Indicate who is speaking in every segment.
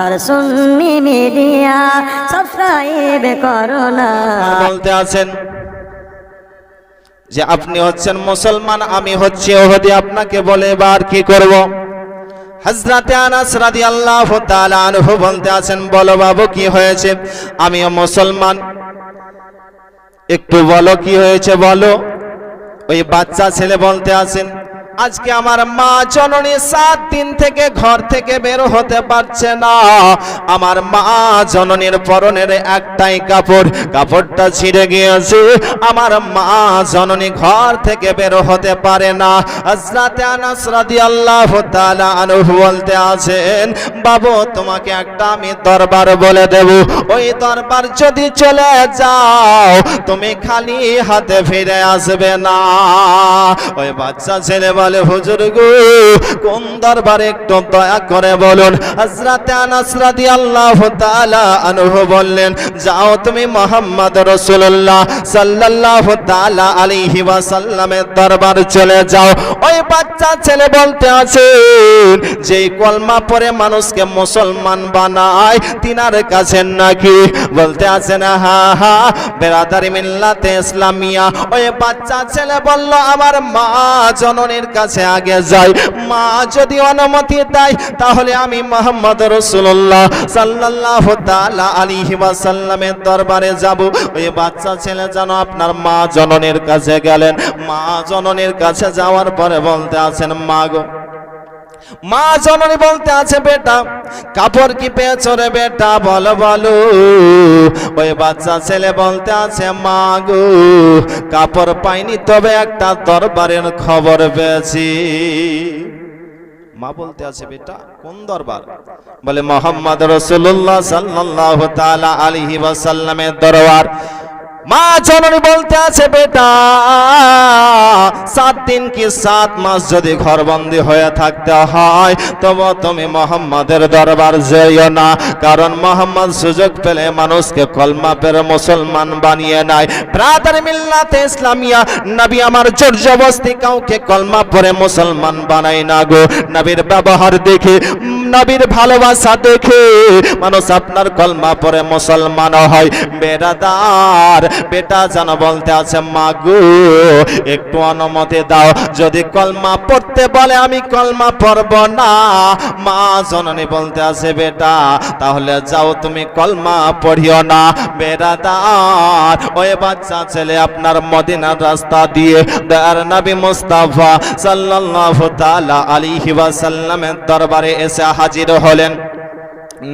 Speaker 1: Answer সুন্নি media subscribe করো না।
Speaker 2: বলতে আছেন যে আপনি হচ্ছেন মুসলমান, আমি হচ্ছি ওহদি, আপনাকে বলে এবার কি করব? একটু বলো, কি হয়েছে বলো? ওই বাচ্চা ছেলে বলতে আছেন আজকে আমার মা জননী সাত দিন থেকে ঘর থেকে বের হতে পারছে না। আমার মা জননীর পরনের একটাই কাপড়, কাপড়টা ছিঁড়ে গিয়েছে। আমার মা জননী ঘর থেকে বের হতে পারে না। হযরতে আনাস রাদিয়াল্লাহু তাআলা আনহু বলতে আছেন, বাবু, তোমাকে একটা আমি দরবার বলে দেব। ওই দরবার যদি চলে যাও, তুমি খালি হাতে ফিরে আসবে না। ওই বাচ্চা ছেলে বলে, হুজুর গো, কোন দরবারে একটু দয়া করে বলুন? হযরতে আনাস রাদিয়াল্লাহু তাআলা আনহু বললেন, যাও তুমি মোহাম্মদ রাসূলুল্লাহ সাল্লাল্লাহু তাআলা আলাইহি ওয়াসাল্লামের দরবার চলে যাও। ওই বাচ্চা ছেলে বলতে আছেন যেই কলমা পরে মানুষকে মুসলমান বানায়, তিনার কাছে নাকি? বলতে আছেন হা হা, বেরাদারি মিল্লাতে ইসলামিয়া। ওই বাচ্চা ছেলে বলল, আমার মা জননীর কাছে আগে যাই। মা যদি অনুমতি দেয়, তাহলে আমি মোহাম্মদ রসুল্লাহ সাল্লাহ আলাইহি সাল্লামের দরবারে যাব। ওই বাচ্চা ছেলে যেন আপনার মা জননের কাছে গেলেন। মা জননের কাছে যাওয়ার পরে বলতে আছেন, মা গো মা জননী বলতে আছে, বেটা, কাপড় কি পেয়েছ রে বেটা? বলো বলো। ওই বাচ্চা ছেলে বলতে আছে, মা গো, কাপড় পাইনি তবে একটা দরবারের খবর পেয়েছি। মা বলতে আছে, বেটা, কোন দরবার? বলে, মোহাম্মদ রসুল্লাহ সাল্লাল্লাহু তাআলা আলাইহি ওয়াসাল্লামের দরবার। মা জননী বলতে আছে, বেটা, সাত দিন কি সাত মাস যদি ঘরবন্দি হয়ে থাকতে হয়, তবে তুমি মোহাম্মদের দরবার যেও না। কারণ মোহাম্মদ সুযোগ পেলে মানুষকে কলমা পেরে মুসলমান বানিয়ে নেয়। ব্রাদার মিল্লাতে ইসলামিয়া, নবী আমার জোর জবস্তি কাউকে কলমা পরে মুসলমান বানাই না গো। নবীর ব্যবহার দেখে নবীর ভালোবাসা দেখে মানুষ আপনার কলমা পরে মুসলমান হয়। বেরাদার, বেটা যেন বলতে আছে, মা গো, একটু অনুমতি দাও। যদি কলমা পড়তে বলে, আমি কলমা পড়ব না। মা জননী বলতে আছে, বেটা, তাহলে যাও তুমি কলমা পড়িও না। বেরাদার, ওই বাচ্চা ছেলে আপনার মদিনার রাস্তা দিয়ে। দয়ার নবী মুস্তাফা সাল্লাল্লাহু তাআলা আলাইহি ওয়াসাল্লামের দরবারে এসে হাজির হলেন।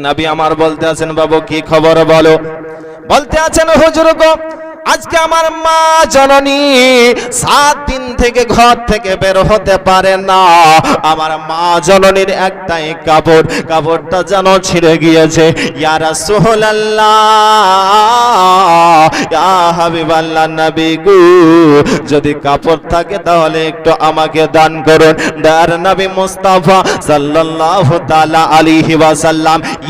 Speaker 2: নবী আমার বলতে আছেন বাবু কি খবর বলো? বলতে আছেন হুজুর গো আজকে আমার মা জননী সাত দিন থেকে ঘর থেকে বের হতে পারে না। আমার মা জননীর একটাই কাপড়, কাপড়টা যেন ছিঁড়ে গিয়েছে। ইয়ারা সোহলাল্লাহ নবী গো, যদি কাপড় থাকে তাহলে একটু আমাকে দান করুন। দার নবী মুস্তাফা সাল্লাল্লাহু তাআলা আলাইহি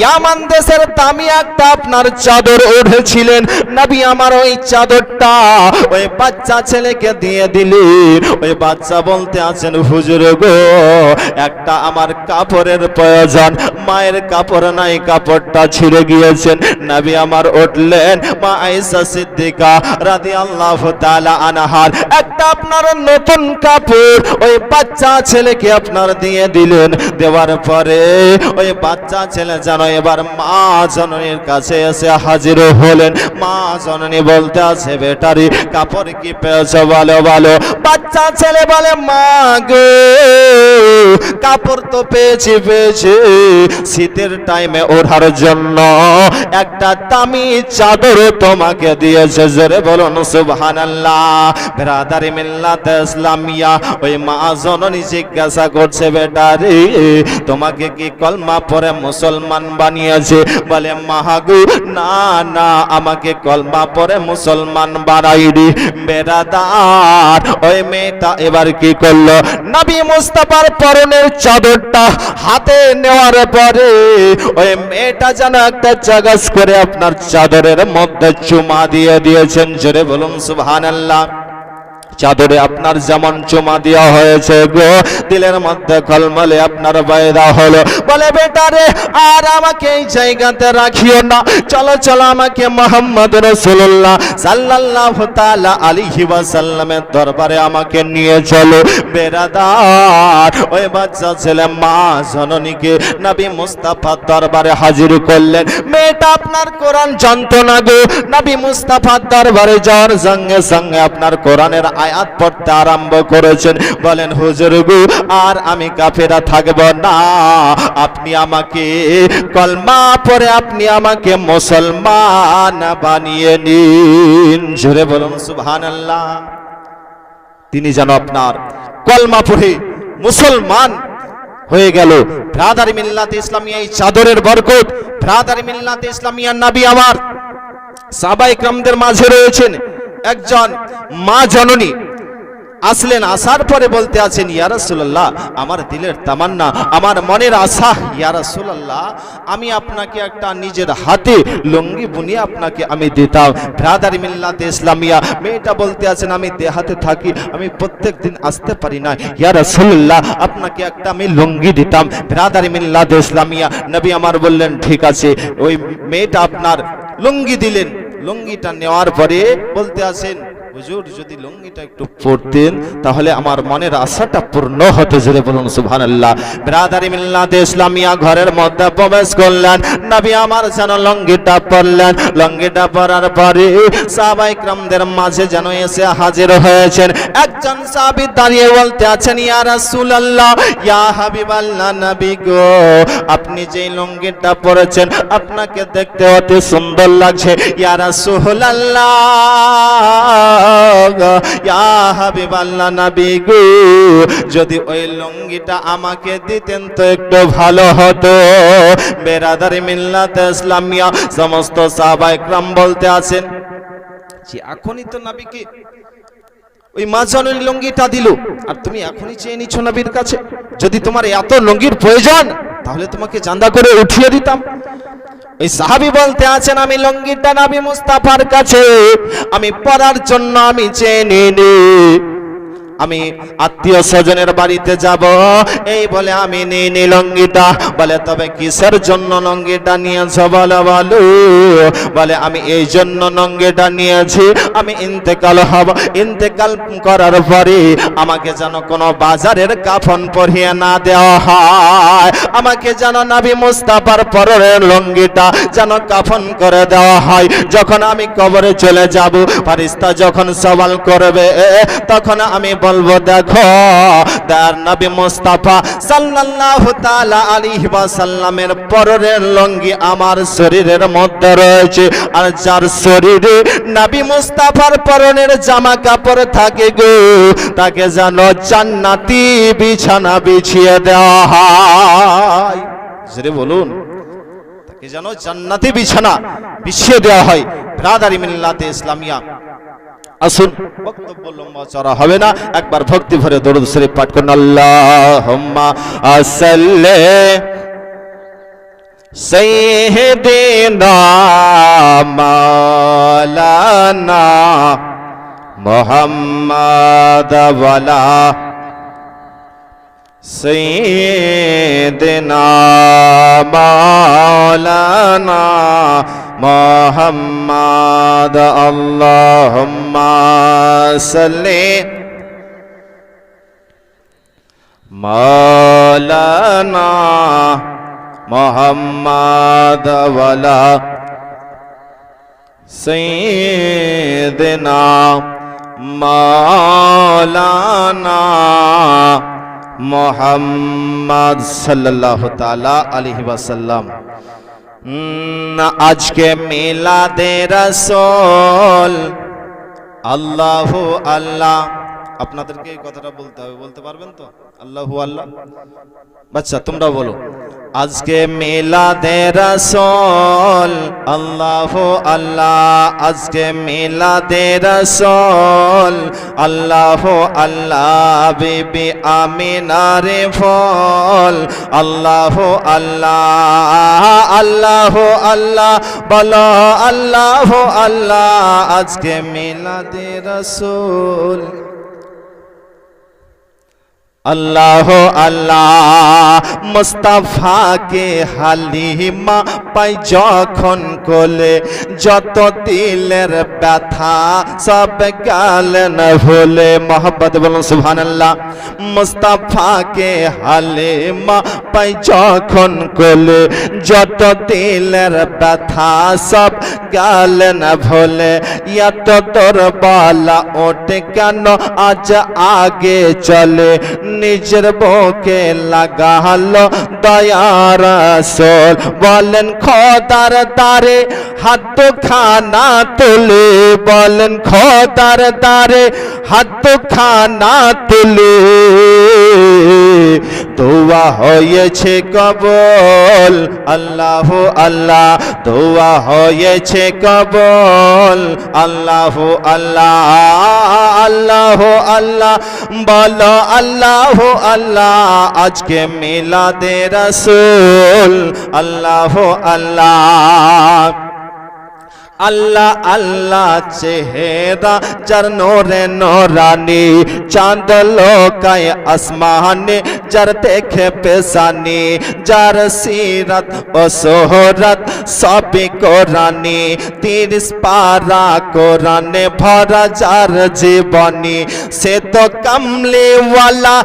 Speaker 2: ইয়ামান দেশের দামি একটা আপনার চাদর উঠেছিলেন নবী আমার ওই চাদরটা ওই বাচ্চা ছেলেকে দিয়ে দিলেন ওই বাচ্চা বলতে আছেন, হুজুর গো, একটা আমার কাপড়ের প্রয়োজন। মায়ের কাপড় নাই, কাপড়টা ছিঁড়ে গিয়েছেন। নবী আমার উঠলেন, মা আয়েশা সিদ্দিকা রাদিয়াল্লাহু তাআলা আনহার, একটা আপনার নতুন কাপড় ওই বাচ্চা ছেলেকে আপনার দিয়ে দিলেন। দেওয়ার পরে ওই বাচ্চা ছেলে যেন এবার মা জননীর কাছে এসে হাজির হলেন। মা জননী বলতে আছে বেটারি, কাপড় কি পেয়েছ বলো বলো। বাচ্চা ছেলে বলে, মা গো, কাপড় তো পেয়েছি পেয়েছি। শীতের টাইমে ওঠার জন্য একটা দামি চাদর তোমাকে দিয়েছে। জোরে বলুন, সুবহানাল্লাহ। ব্রাদারি মিল্লাত ইসলামিয়া, ওই মা জননী জিজ্ঞাসা করছে, বেটারি, তোমাকে কি কলমা পরে মুসলমান বানিয়েছে? বলে মাহাগু না না, আমাকে কলমা পরে মুসলমান বানাইনি বেড়াদার ওই মেয়েটা এবার কি করল? নবী মুস্তাফার পরনের চাদরটা হাতে নেওয়ার পরে ওই মেয়েটা যেন একটা চাগাস করে আপনার চাদরের মধ্যে চুমা দিয়ে দিয়েছেন। জোরে বলুন, সুবহানাল্লাহ। চাদরে আপনার যেমন চুমা দেওয়া হয়েছে গো, দিলের মধ্যে কলমলে আপনার বাইদা হলো। বলে বেটারে আর আমাকে এই জায়গাতে রাখিও না। চলো চলো আমাকে মোহাম্মদ রসুল্লাহ সাল্লাল্লাহ তাআলা আলাইহি ওয়াসাল্লামের দরবারে আমাকে নিয়ে চলো। বেরাদার, ওই বাচ্চা ছেলে, মা জননীকে নবী মুস্তাফার দরবারে হাজির করলেন। মেয়েটা আপনার কোরআন জানতো না গো। নবী মুস্তাফার দরবারে যাওয়ার সঙ্গে সঙ্গে আপনার কোরআনের আয়াত পড়তে আরম্ভ করেছেন। বলেন, হুজুর গো, আর আমি কাফেরা থাকব না। আপনি আমাকে কলমা পরে আপনি আমাকে মুসলমান বানিয়ে নিন। জোরে বলুন, সুবহানাল্লাহ। তিনি যেন আপনার কলমা পড়ে মুসলমান হয়ে গেল। ব্রাদার মিল্লাত ইসলামিয়া, এই চাদরের বরকত। ব্রাদার মিল্লাত ইসলামিয়া নবী আমার সাবাই ক্রামদের মাঝে রয়েছেন। একজন মা জননী আসলেন, আসার পরে বলতে আছেন, ইয়া রাসূলুল্লাহ, আমার দিলের তামান্না, আমার মনের আশা, ইয়া রাসূলুল্লাহ, আমি আপনাকে একটা নিজের হাতে লুঙ্গি বুনিয়ে আপনাকে আমি দিতাম। ব্রাদার মিল্লাতে ইসলামিয়া, মেয়েটা বলতে আছেন, আমি দেহাতে থাকি, আমি প্রত্যেক দিন আসতে পারি না ইয়ারসুল্লাহ আপনাকে একটা আমি লুঙ্গি দিতাম। ব্রাদার মিল্লাতে ইসলামিয়া, নবী আমার বললেন, ঠিক আছে। ওই মেয়েটা আপনার লুঙ্গি দিলেন। লুঙ্গিটা নেওয়ার পরে বলতে আছেন হুজুর, যদি লুঙ্গিটা একটু পরতেন তাহলে আমার মনের আশাটা পূর্ণ হতে জুড়ে বলুন, সুবহানাল্লাহ। ব্রাদারি মিল্লাতে ইসলামিয়া ঘরের মধ্যে প্রবেশ করলেন, নবী আমার যেন লুঙ্গিটা পরলেন। লুঙ্গিটা পরার পরে সাহাবাই ক্রামদের মাঝে যেন এসে হাজির হয়েছেন। একজন সাহাবী দাঁড়িয়ে বলতে আছেন, ইয়া রাসূলুল্লাহ, ইয়া হাবিবাল্লাহ নবী গো, আপনি যে লুঙ্গিটা পরেছেন, আপনাকে দেখতে অতি সুন্দর লাগছে। ইয়া রাসূলুল্লাহ ইয়া হাবিবাল্লাহ নবী গো, যদি ওই লুঙ্গিটা আমাকে দিতেন তো একটু ভালো হতো। বেরাদারি মিল্লাত ইসলামিয়া, সমস্ত সাহাবা একরাম বলতে আছেন যে এখনই তো নবীকে ওই মাঝানের লুঙ্গিটা দিল। আর তুমি এখনই চেয়ে নিচ্ছ নবীর কাছে। যদি তোমার এত লুঙ্গির প্রয়োজন, তাহলে তোমাকে চান্দা করে উঠিয়ে দিতাম। ওই সাহাবি বলতে আছেন, আমি লঙ্গিটা নাবি মুস্তাফার কাছে, আমি পড়ার জন্য আমি চেনে নিই আমি আত্মীয় স্বজনের বাড়িতে যাব। এই বলে আমি নিয়ে নি লঙ্গিটা। বলে, তবে কিসের জন্য লঙ্গিটা নিয়েছ বলে বলো? বলে, আমি এই জন্য লঙ্গিটা নিয়েছি। আমি ইন্তেকাল হব। ইন্তেকাল করার পরে আমাকে যেন কোনো বাজারের কাফন পরিয়ে না দেওয়া হয়। আমাকে যেন নাবি মুস্তাফার পরের লঙ্গিটা যেন কাফন করে দেওয়া হয়। যখন আমি কবরে চলে যাব ফারিস্তা যখন সওয়াল করবে, তখন আমি বলব দেখো। তার নবী মুস্তাফা সাল্লাল্লাহু তাআলা আলাইহি ওয়াসাল্লামের পরের লঙ্গি আমার শরীরের মধ্যে রয়েছে। আর যার শরীরে নবী মুস্তাফার পরনের জামা কাপড় থাকে গো, তাকে যেন জান্নাতি বিছানা বিছিয়ে দেওয়া হয়। জোরে বলুন। তাকে যেন জান্নাতি বিছানা বিছিয়ে দেওয়া হয়। ব্রাদারি মিল্লাতে ইসলামিয়া। আসুন। বক্তব্য লম্বা চড়া হবে না। একবার ভক্তি ভরে দরুদ শরীফ পাঠ করুন। আল্লাহুম্মা আসাল্লে সাইয়্যিদিনা মাওলানা মোহাম্মদ ওয়ালা সাইয়্যিদিনা মাওলানা محمد اللهم صل مولانا محمد ولا سيدنا مولانا محمد صلى الله تعالی علیہ وسلم আজকে মিলাদে রসল আল্লাহ আল্লাহ। আপনাদেরকে এই কথাটা বলতে হবে, বলতে পারবেন তো? আল্লাহু আল্লাহ। বাচ্চা তোমরা বলো। আজকে মিলাদে রসোল, আল্লাহ আল্লাহ। আজকে মিলাদে রসোল, আল্লাহ আল্লাহ। বিবি আমিনারে ফল, আল্লাহ আল্লাহ। আল্লাহ আল্লাহ, বলো আল্লাহ আল্লাহ। আজকে মিলাদে রসোল আল্লাহ আল্লাহ মুস্তাফাকে হালিমা পাই যখন কোলে, যত দিলের ব্যথা সব গেলেন ভুলে। মোহাম্মদ বলুন, সুবহানাল্লাহ। মুস্তাফাকে হালিমা পাই যখন কোলে, যত দিলের ব্যথা সব গেলেন ভুলে। এত তোর বালা ওঠে কেন আজ আগে চলে? নিজের বউকে লাগালো দয়ার সোল বলেন খোদার তারে হাত খানা তুলে বলেন খদার তারে হাত খানা তুলে। দোয়া হয়েছে কবল। আল্লাহ আল্লাহ, দোয়া হয়েছে কবল। আল্লাহ আল্লাহ আল্লাহ আল্লাহ, বলো আল্লাহ আল্লাহ, আজকে মিলাদে রসুল। আল্লাহ আল্লাহ আল্লাহ আল্লাহ, চেহারা যার নোরে নোরানি, চাঁদ লোকায় আসমানে যার দেখে পেশানি যার সিরত ও সোহরত সবই কোরআনি তিরিশ পারা কোরআনে ভরা যার জীবনী সে তো কমলিওয়ালা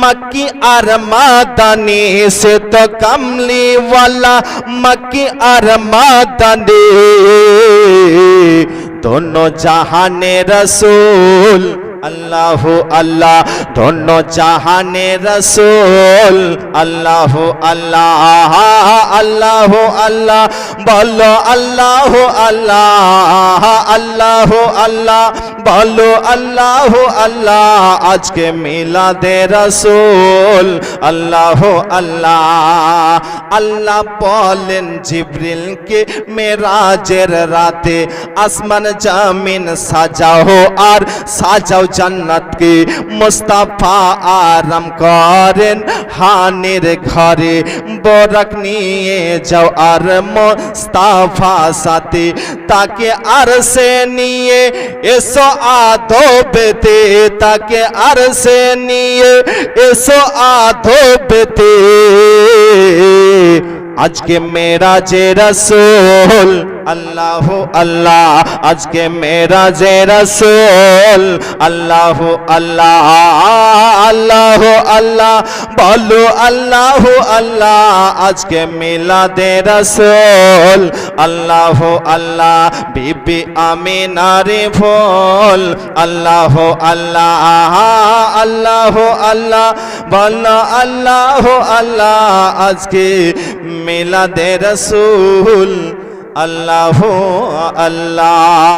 Speaker 2: মক্কি আর মাদানি সে তো কমলিওয়ালা মক্কি আর মাদানি दोनों जहाने रसूल اللہ اللہ دونوں چاہانے رسول اللہ اللہ اللہ اللہ بولو اللہ اللہ اللہ اللہ بولو اللہ اللہ آج کے میلا دے رسول اللہ اللہ اللہ پولن جبریل کے میرا جر راتے آسمان جامین ساجاؤ اور ساجاؤ জান্নাতকে মুস্তাফা আরাম করেন হানের ঘরে বরাক নিয়ে যাও আর মুস্তাফা সাথে তাকে আর সে নিয়ে এসো আদবেতে তাকে আর সে নিয়ে এসো আদবেতে আজকে মেরা যে রসুল, আল্লাহ আল্লাহ। আজকে মেরা যে রসুল, আল্লাহ আল্লাহ আল্লাহ আল্লাহ। বলো আল্লাহ আল্লাহ, আজকে মিলা দে রসুল, আল্লাহ আল্লাহ। বিবি আমিনারে ভোল, আল্লাহ আল্লাহ আল্লাহ আল্লাহ। বলো আল্লাহ আল্লাহ আজকে মিলাদে রসুল আল্লাহ আল্লাহ।